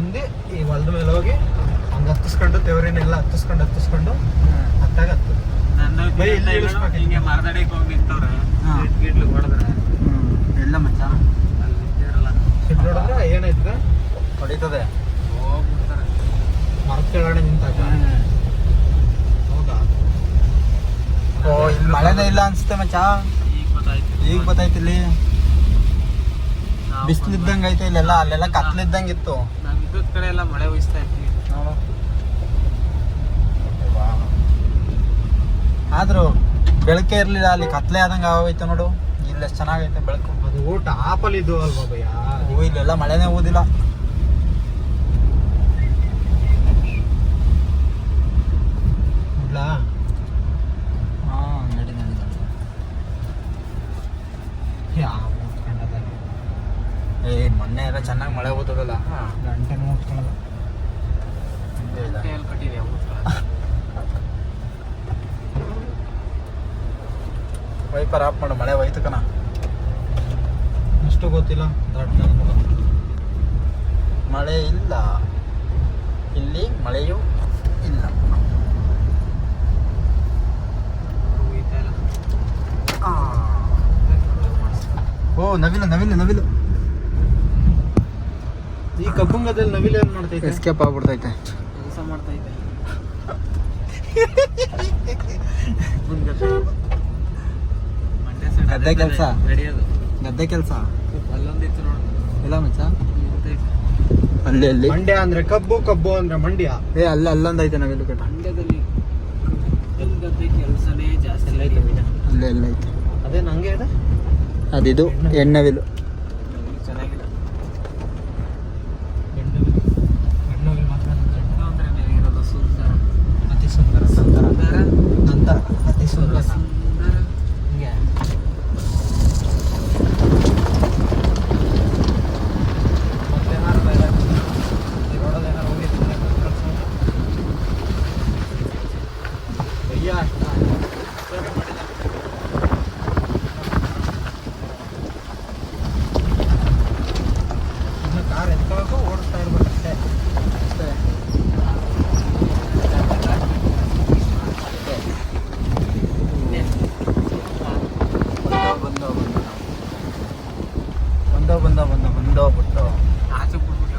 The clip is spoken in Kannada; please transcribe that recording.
ಬಂದು ಈ ಹೊಲದ ಮೇಲೆ ಹೋಗಿ ಹಂಗ ಹತ್ತಿಸ್ಕೊಂಡು ತೆವರಿನೆಲ್ಲ ಹತ್ತಿಸ್ಕೊಂಡು ಹತ್ತಿಸ್ಕೊಂಡು ಹತ್ತಾಗ ಹತ್ತು. ನನ್ನ ಇಲ್ಲಿ ಇಳಿಸ್ಬೇಕು. ಹಿಂಗೆ ಮರದಡಿಗೆ ಹೋಗಿ ನಿಂತವ್ರೆ. ಹಾ. ಗಿಡ್ಲು ಹೊಡೆದ್ರೆ. ಎಲ್ಲ ಮಚ್ಚ? ಅಲ್ಲಿ ನೋಡಿದ್ರೆ ಏನಾಯ್ತದೆ ಹೊಡಿತದೆ. ಹೋಗ್ಬಿಡ್ತಾರೆ. ಮರದ ಕೆಳಗಡೆ ನಿಂತಾಗ. ಹೌದಾ? ಓ ಇಲ್ಲಿ ಮಳೆನೇ ಇಲ್ಲ ಅನ್ಸುತ್ತೆ ಮಚ್ಚ? ಈಗ ಗೊತ್ತಾಯ್ತು. ಈಗ ಗೊತ್ತಾಯ್ತು ಇಲ್ಲಿ. ಐತೆ ಇಲ್ಲೆಲ್ಲ ಅಲ್ಲೆಲ್ಲ ಕತ್ಲಿದ್ದಂಗೆ ಇತ್ತು. ಕಡೆ ಎಲ್ಲ ಮಳೆ ಉಯಿಸ್ತಾ ಇರ್ತೀವಿ ನೋಡು ಆದ್ರೂ ಬೆಳಕೆ ಇರ್ಲಿಲ್ಲ ಅಲ್ಲಿ ಕತ್ಲೆ ಆದಂಗ ಆಗೋಯ್ತು ನೋಡು. ಇಲ್ಲಿ ಎಷ್ಟು ಚೆನ್ನಾಗೈತೆ ಬೆಳಕು. ಅದು ಊಟ ಆಪಲ್ ಇದು ಅಲ್ವಾ ಭಯ್ಯ? ಇಲ್ಲೆಲ್ಲ ಮಳೆನೇ ಓದಿಲ್ಲ ಇಡ್ಲಾ ಹಾ ನಡಿ ನಡಿ ನಡಿ. ಯಾವ ಓದ್ಕೊಂಡದ ಏ ಮೊನ್ನೆ ಎಲ್ಲ ಚೆನ್ನಾಗಿ ಮಳೆ ಓದೋದಲ್ಲ ಗಂಟೆನೂ ಓದ್ಕೊಳ್ಳೋದು ವೈಪರ್ ಆಫ್ ಮಾಡು ಮಳೆ ಹೋಯ್ತು ಕಣ. ಅಷ್ಟು ಗೊತ್ತಿಲ್ಲ ಮಳೆ ಇಲ್ಲ. ಇಲ್ಲಿ ಮಳೆಯೂ ಇಲ್ಲ. ಓ ನವಿಲು ನವಿಲು ನವಿಲು. ಈ ಕಬ್ಬುಂಗದಲ್ಲಿ ನವಿಲು ಏನ್ ಮಾಡ್ತೈತೆ ಎಸ್ಕೇಪ್ ಆಗ್ಬಿಡ್ತೈತೆ. ಕೆಲಸ ಮಾಡ್ತಾ side ಗದ್ದೆ ಕೆಲಸ. ಗದ್ದೆ ಕೆಲಸ. ಅಲ್ಲೊಂದಿತ್ತು ನೋಡು. ಇಲ್ಲ ಮಚ್ಚ. ಅಲ್ಲಿ ಅಲ್ಲಿ. ಮಂಡ್ಯ ಅಂದ್ರೆ ಕಬ್ಬು ಕಬ್ಬು ಅಂದ್ರೆ ಮಂಡ್ಯ. ಏ ಅಲ್ಲ ಅಲ್ಲೊಂದೈತೆ ನವಿಲು ಕಟ್ಟ ಮಂಡ್ಯದಲ್ಲಿ ಗದ್ದೆ ಕೆಲಸನೇ ಜಾಸ್ತಿ ಅಲ್ಲೇ ಎಲ್ಲ ಐತೆ ಅದೇ ನಂಗೆ ಇದೆ ಅದಿದು ಹೆಣ್ಣವಿಲು ಕಾರ್ ಎತ್ಕೊಳ್ಳೋದು ಓಡಿಸ್ತಾ ಇರ್ಬೇಕಷ್ಟೇ ಅಷ್ಟೇ ಬಂದೋ ಬಂದೋ ಬಂದೋ ಬಂದೋ ಬಂದೋ ಬಂದೋ ಬಿಟ್ಟು ಆಚೆ ಬಿಟ್ಬಿಟ್ಟು